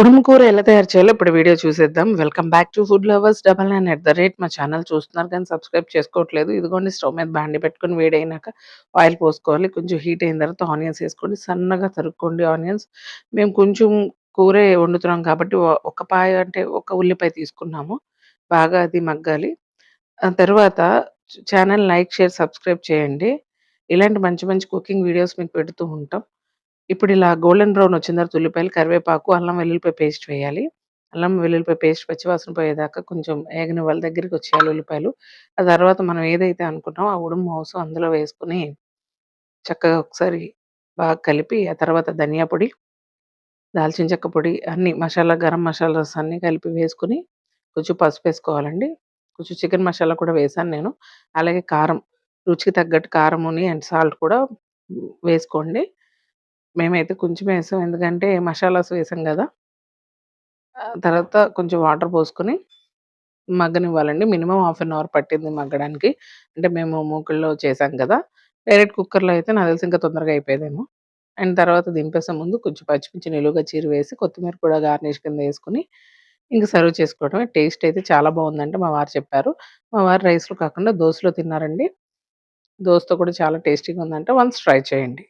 ఉడుము కూర ఎలా తయారు చేయాలో ఇప్పుడు వీడియో చూసేద్దాం. Welcome back to food lovers double nine at the rate మా ఛానల్ చూస్తున్నారు కానీ సబ్స్క్రైబ్ చేసుకోవట్లేదు. ఇదిగోండి స్టవ్ మీద బాండి పెట్టుకొని వేడైనాక ఆయిల్ పోసుకోవాలి. కొంచెం హీట్ అయిన తర్వాత ఆనియన్స్ వేసుకోండి. సన్నగా తరుక్కోండి ఆనియన్స్. మేము కొంచెం కూరే వండుతున్నాం కాబట్టి ఒక పాయ అంటే ఒక ఉల్లిపాయ తీసుకున్నాము. బాగా అది మగ్గాలి. తర్వాత ఛానల్ లైక్, షేర్, సబ్స్క్రైబ్ చేయండి. ఇలాంటి మంచి మంచి కుకింగ్ వీడియోస్ మీకు పెడుతూ ఉంటాం. ఇప్పుడు ఇలా గోల్డెన్ బ్రౌన్ వచ్చిన తర్వాత ఉల్లిపాయలు, కరివేపాకు, అల్లం వెల్లుల్లిపాయ పేస్ట్ వేయాలి. అల్లం వెల్లుల్లిపాయ పేస్ట్ పచ్చివాసన పోయేదాకా కొంచెం ఏగనివ్వాలి. దగ్గరికి వచ్చేయాలి ఉల్లిపాయలు. ఆ తర్వాత మనం ఏదైతే అనుకున్నామో ఆ ఉడుము మాంసం అందులో వేసుకొని చక్కగా ఒకసారి బాగా కలిపి ఆ తర్వాత ధనియా పొడి, దాల్చిన చెక్క పొడి అన్ని మసాలా, గరం మసాలాస్ అన్నీ కలిపి వేసుకొని కొంచెం పసుపు వేసుకోవాలండి. కొంచెం చికెన్ మసాలా కూడా వేసాను నేను. అలాగే కారం రుచికి తగ్గట్టు కారముని అండ్ సాల్ట్ కూడా వేసుకోండి. మేమైతే కొంచెం వేసాం ఎందుకంటే మసాలాస్ వేసాం కదా తర్వాత కొంచెం వాటర్ పోసుకొని మగ్గనివ్వాలండి. మినిమం హాఫ్ అన్ అవర్ పట్టింది మగ్గడానికి. అంటే మేము మూకుల్లో చేసాం కదా డైరెక్ట్ కుక్కర్‌లో అయితే నాకు తెలిసి ఇంకా తొందరగా అయిపోయేదేమో. అండ్ తర్వాత దింపేసే ముందు కొంచెం పచ్చిమిర్చి నిలువుగా చీర వేసి కొత్తిమీర కూడా గార్నిష్ కింద వేసుకుని ఇంకా సర్వ్ చేసుకోవడమే. టేస్ట్ అయితే చాలా బాగుందంటే మా వారు చెప్పారు. మా వారు రైస్‌లో కాకుండా దోశలో తిన్నారండి. దోశతో కూడా చాలా టేస్టీగా ఉందంటే వన్స్ ట్రై చేయండి.